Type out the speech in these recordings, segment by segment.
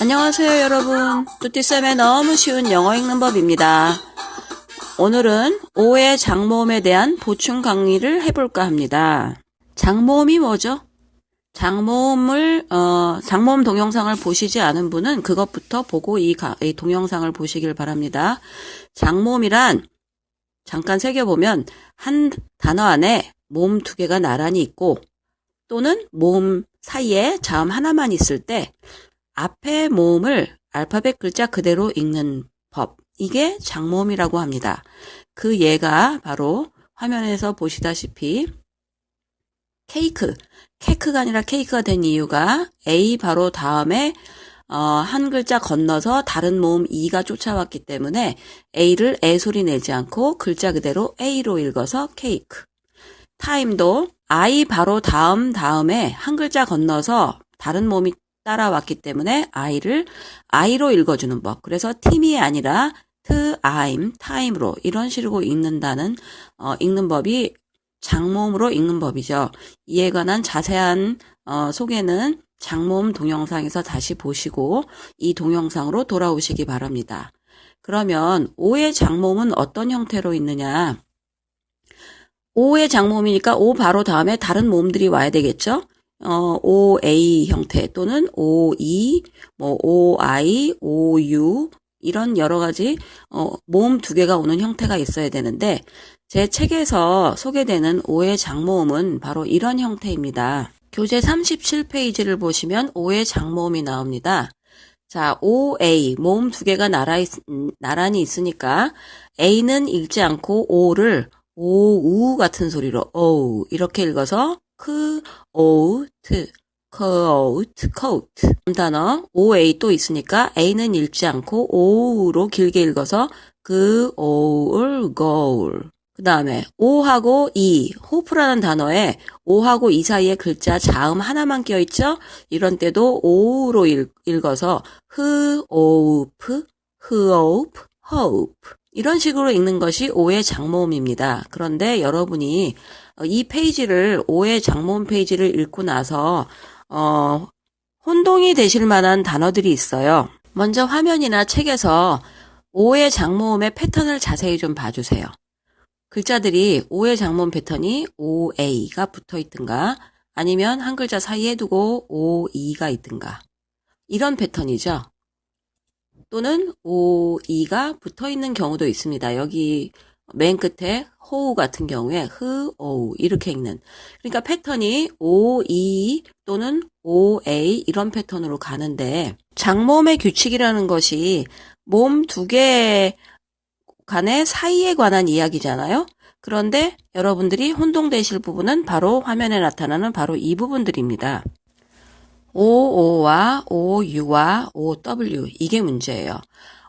안녕하세요 여러분. 뚜띠쌤의 너무 쉬운 영어 읽는 법입니다. 오늘은 5의 장모음에 대한 보충 강의를 해볼까 합니다. 장모음이 뭐죠? 장모음을 어, 장모음 동영상을 보시지 않은 분은 그것부터 보고 이, 가, 이 동영상을 보시길 바랍니다. 장모음이란 잠깐 새겨보면 한 단어 안에 모음 두 개가 나란히 있고 또는 모음 사이에 자음 하나만 있을 때 앞에 모음을 알파벳 글자 그대로 읽는 법. 이게 장모음이라고 합니다. 그 예가 바로 화면에서 보시다시피 케이크, 케이크가 아니라 케이크가 된 이유가 A 바로 다음에 어, 한 글자 건너서 다른 모음 E가 쫓아왔기 때문에 A를 애 소리 내지 않고 글자 그대로 A로 읽어서 케이크. 타임도 I 바로 다음 다음에 한 글자 건너서 다른 모음이 따라왔기 때문에 I를 I로 읽어주는 법. 그래서 팀이 아니라 트, 아임, 타임으로 이런 식으로 읽는다는 어, 읽는 법이 장모음으로 읽는 법이죠. 이에 관한 자세한 어, 소개는 장모음 동영상에서 다시 보시고 이 동영상으로 돌아오시기 바랍니다. 그러면 5의 장모음은 어떤 형태로 있느냐? 5의 장모음이니까 5 바로 다음에 다른 모음들이 와야 되겠죠? 어, OA 형태 또는 OE, 뭐 OI, OU 이런 여러 가지 어, 모음 두 개가 오는 형태가 있어야 되는데 제 책에서 소개되는 오의 장모음은 바로 이런 형태입니다. 교재 37페이지를 보시면 오의 장모음이 나옵니다. 자, OA 모음 두 개가 나라 있, 나란히 있으니까 A는 읽지 않고 O를 오우 같은 소리로 오 이렇게 읽어서 크, 오트, coat, coat. 단어 OA 또 있으니까 A는 읽지 않고 O로 길게 읽어서 그 오울 거울. 그 다음에 오하고 이, 호프라는 단어에 오하고 이 사이에 글자 자음 하나만 껴있죠? 이런 때도 읽, 읽어서 흐, 오 호프. 이런 식으로 읽는 것이 오의 장모음입니다. 그런데 여러분이 이 페이지를 오의 장모음 페이지를 읽고 나서 어, 혼동이 되실 만한 단어들이 있어요. 먼저 화면이나 책에서 오의 장모음의 패턴을 자세히 좀 봐주세요. 글자들이 오의 장모음 패턴이 OA가 붙어 있든가 아니면 한 글자 사이에 두고 OE가 있든가 이런 패턴이죠. 또는 OE가 붙어 있는 경우도 있습니다. 여기 맨 끝에 호우 같은 경우에 흐, 오우 이렇게 읽는 그러니까 패턴이 O, E 또는 O, A 이런 패턴으로 가는데 장모음의 규칙이라는 것이 몸 두 개 간의 사이에 관한 이야기잖아요. 그런데 여러분들이 혼동되실 부분은 바로 화면에 나타나는 바로 이 부분들입니다. OO와 OU와 OW 이게 문제예요.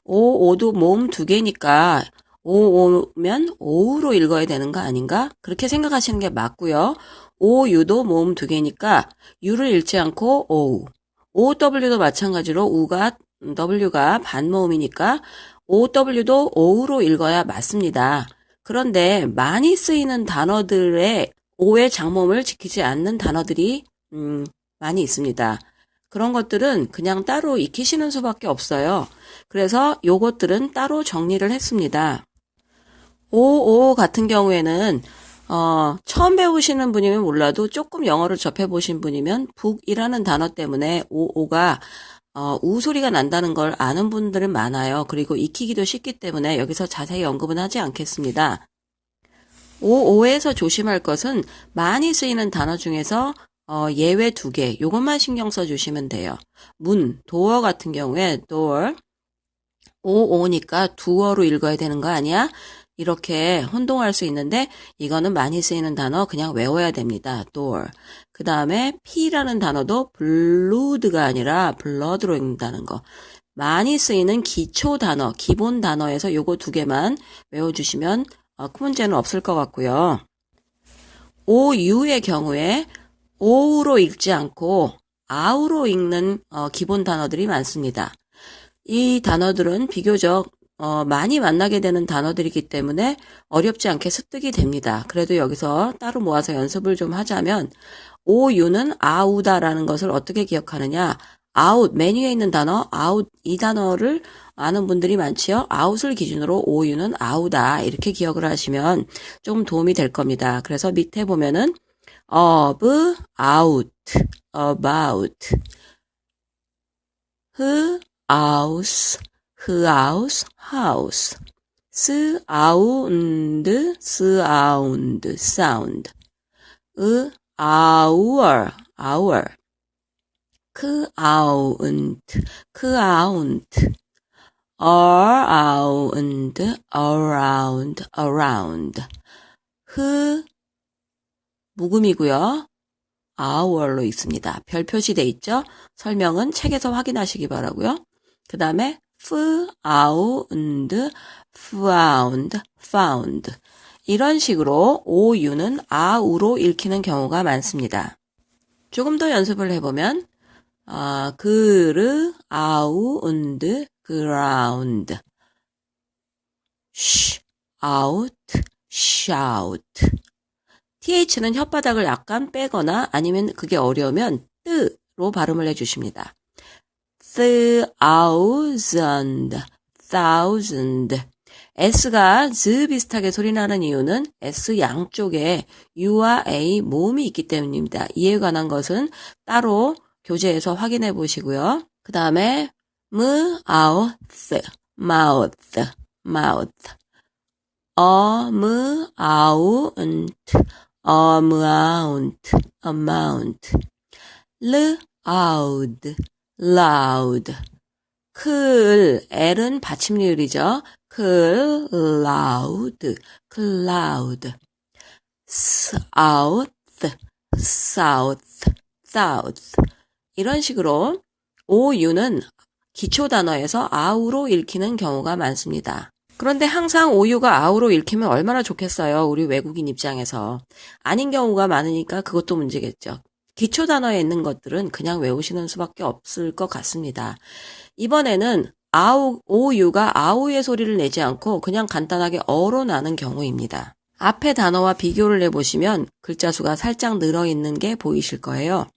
OO도 모음 두 개니까 OO면 오우로 읽어야 되는 거 아닌가? 그렇게 생각하시는 게 맞고요. OU도 모음 두 개니까 U를 읽지 않고 OU. OW도 마찬가지로 U가 W가 반모음이니까 OW도 O로 읽어야 맞습니다. 그런데 많이 쓰이는 단어들의 O의 장모음을 지키지 않는 단어들이 음, 많이 있습니다. 그런 것들은 그냥 따로 익히시는 수밖에 없어요. 그래서 요것들은 따로 정리를 했습니다. 오오 같은 경우에는 어, 처음 배우시는 분이면 몰라도 조금 영어를 접해보신 분이면 북이라는 단어 때문에 오오가 어, 우 소리가 난다는 걸 아는 분들은 많아요. 그리고 익히기도 쉽기 때문에 여기서 자세히 언급은 하지 않겠습니다. 오오에서 조심할 것은 많이 쓰이는 단어 중에서 어, 예외 두 개, 요것만 신경 써주시면 돼요. 문, 도어 같은 경우에 door, 오 오니까 두어로 읽어야 되는 거 아니야? 이렇게 혼동할 수 있는데 이거는 많이 쓰이는 단어 그냥 외워야 됩니다. door. 그 다음에 P라는 단어도 blood가 아니라 blood로 읽는다는 거. 많이 쓰이는 기초 단어, 기본 단어에서 요거 두 개만 외워주시면 어, 큰 문제는 없을 것 같고요. OU의 경우에 오우로 읽지 않고 아우로 읽는 어, 기본 단어들이 많습니다. 이 단어들은 비교적 어, 많이 만나게 되는 단어들이기 때문에 어렵지 않게 습득이 됩니다. 그래도 여기서 따로 모아서 연습을 좀 하자면 오유는 아우다라는 것을 어떻게 기억하느냐? out 메뉴에 있는 단어 out 이 단어를 아는 분들이 많지요. out을 기준으로 오유는 아우다 이렇게 기억을 하시면 좀 도움이 될 겁니다. 그래서 밑에 보면은 of, out, about, house, who house, house, sound, sound, sound, hour, hour, count, count, around, around, around, who 묵음이고요. hour로 있습니다. 별 표시돼 있죠? 설명은 책에서 확인하시기 바라고요. 그 다음에 found, found, found 이런 식으로 오유는 아우로 읽히는 경우가 많습니다. 조금 더 연습을 해보면 아, 그르, 아우운드, ground, sh, out, shout. Th는 혓바닥을 약간 빼거나 아니면 그게 어려우면 뜨로 발음을 해주십니다. thousand, thousand. S가 z 비슷하게 소리 나는 이유는 S 양쪽에 U와 A 모음이 있기 때문입니다. 이에 관한 것은 따로 교재에서 확인해 보시고요. 그 다음에 mouth, mouth, mouth. amount, amount, amount. loud, loud. 클, L은 받침리을이죠. 클, loud, cloud. south, south, south. 이런 식으로 OU는 기초 단어에서 아우로 읽히는 경우가 많습니다. 그런데 항상 오유가 아우로 읽히면 얼마나 좋겠어요. 우리 외국인 입장에서. 아닌 경우가 많으니까 그것도 문제겠죠. 기초 단어에 있는 것들은 그냥 외우시는 수밖에 없을 것 같습니다. 이번에는 아우, 오유가 아우의 소리를 내지 않고 그냥 간단하게 어로 나는 경우입니다. 앞에 단어와 비교를 해보시면 글자 수가 살짝 늘어 있는 게 보이실 거예요.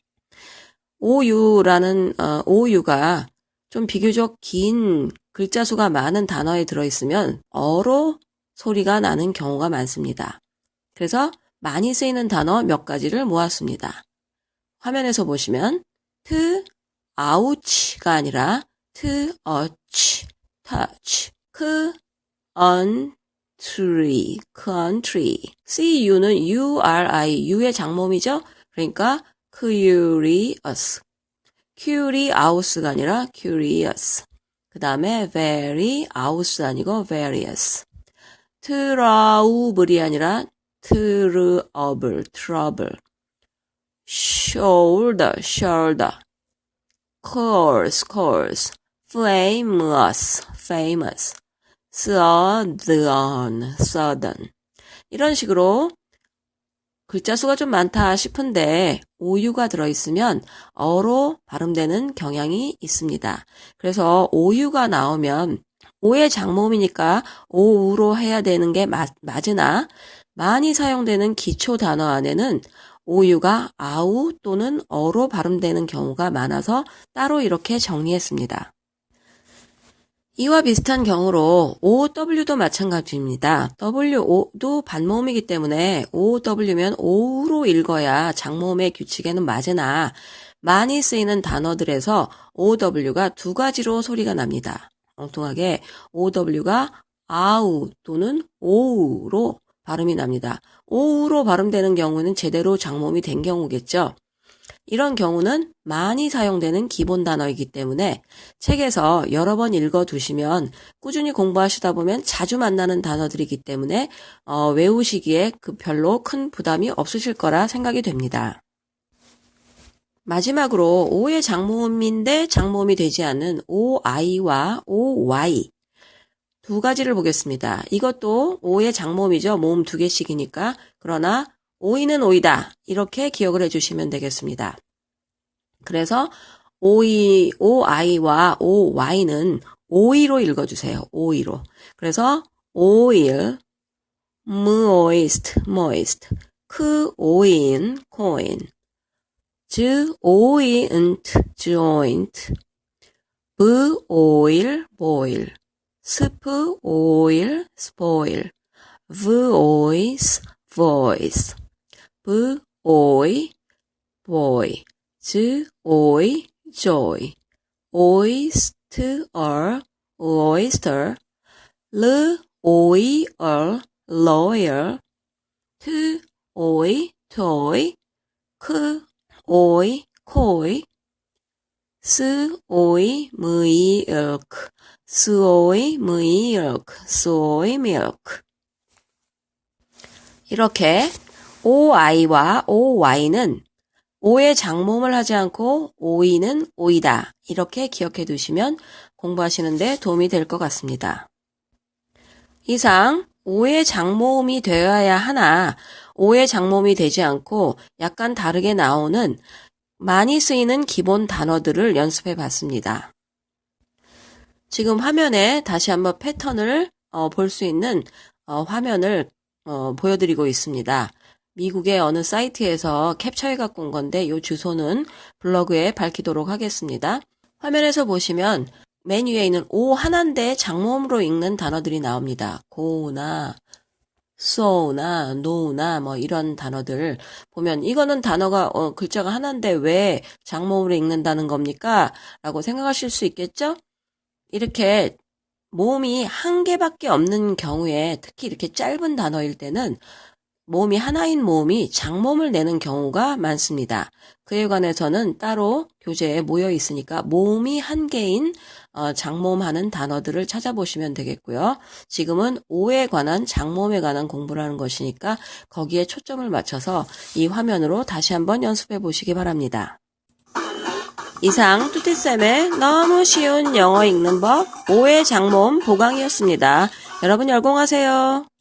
오유라는 어, 오유가 좀 비교적 긴 글자 수가 많은 단어에 들어있으면 어로 소리가 나는 경우가 많습니다. 그래서 많이 쓰이는 단어 몇 가지를 모았습니다. 화면에서 보시면 트, 아우치가 아니라 트, 어치, touch, 크, on, tree, country. cu는 uri, u의 장모음이죠? 그러니까 curious, curious가 아니라 curious. 그 다음에 very, house 아니고 various. trouble이 아니라 trouble, trouble. shoulder, shoulder. course, course. famous, famous. southern, southern. 이런 식으로 글자 수가 좀 많다 싶은데 오유가 들어있으면 어로 발음되는 경향이 있습니다. 그래서 오유가 나오면 오의 장모음이니까 오우로 해야 되는 게 맞, 맞으나 많이 사용되는 기초 단어 안에는 오유가 아우 또는 어로 발음되는 경우가 많아서 따로 이렇게 정리했습니다. 이와 비슷한 경우로 OW도 마찬가지입니다. WO도 반모음이기 때문에 OW면 O로 읽어야 장모음의 규칙에는 맞으나 많이 쓰이는 단어들에서 OW가 두 가지로 소리가 납니다. 엉뚱하게 OW가 아우 또는 오우로 발음이 납니다. 오우로 발음되는 경우는 제대로 장모음이 된 경우겠죠. 이런 경우는 많이 사용되는 기본 단어이기 때문에 책에서 여러 번 읽어 두시면 꾸준히 공부하시다 보면 자주 만나는 단어들이기 때문에 어, 외우시기에 그 별로 큰 부담이 없으실 거라 생각이 됩니다. 마지막으로 O의 장모음인데 장모음이 되지 않는 OI와 OY 두 가지를 보겠습니다. 이것도 O의 장모음이죠. 모음 두 개씩이니까. 그러나 오이는 오이다. 이렇게 기억을 해주시면 되겠습니다. 그래서 오이, 오아이와 오와이는 오이로 읽어주세요. 오이로. 그래서 오일, moist, moist, 크 오인, 코인, joint, joint. boil, boil. spoil, spoil. voice, voice. Boy, boy. joy, joy. oyster, oyster. lawyer, lawyer. toy, toy. 오이, 코이, 스오이, milk, 스오이, milk, 스오이, milk. 이렇게 oi와 oy는 오의 장모음을 하지 않고 오이는 오이다. 이렇게 기억해 두시면 공부하시는데 도움이 될 것 같습니다. 이상 오의 장모음이 되어야 하나 오의 장모음이 되지 않고 약간 다르게 나오는 많이 쓰이는 기본 단어들을 연습해 봤습니다. 지금 화면에 다시 한번 패턴을 어, 볼수 있는 어, 화면을 어, 보여드리고 있습니다. 미국의 어느 사이트에서 캡처해 갖고 온 건데 이 주소는 블로그에 밝히도록 하겠습니다. 화면에서 보시면 맨 위에 있는 오 하나인데 장모음으로 읽는 단어들이 나옵니다. 고나 so나 no나 뭐 이런 단어들 보면 이거는 단어가 어, 글자가 하나인데 왜 장모음으로 읽는다는 겁니까? 라고 생각하실 수 있겠죠? 이렇게 모음이 한 개밖에 없는 경우에 특히 이렇게 짧은 단어일 때는 모음이 하나인 모음이 장모음을 내는 경우가 많습니다. 그에 관해서는 따로 교재에 모여 있으니까 모음이 한 개인 어, 장모음 하는 단어들을 찾아보시면 되겠고요. 지금은 오에 관한 장모음에 관한 공부를 하는 것이니까 거기에 초점을 맞춰서 이 화면으로 다시 한번 연습해 보시기 바랍니다. 이상 뚜티쌤의 너무 쉬운 영어 읽는 법 5의 장모음 보강이었습니다. 여러분 열공하세요.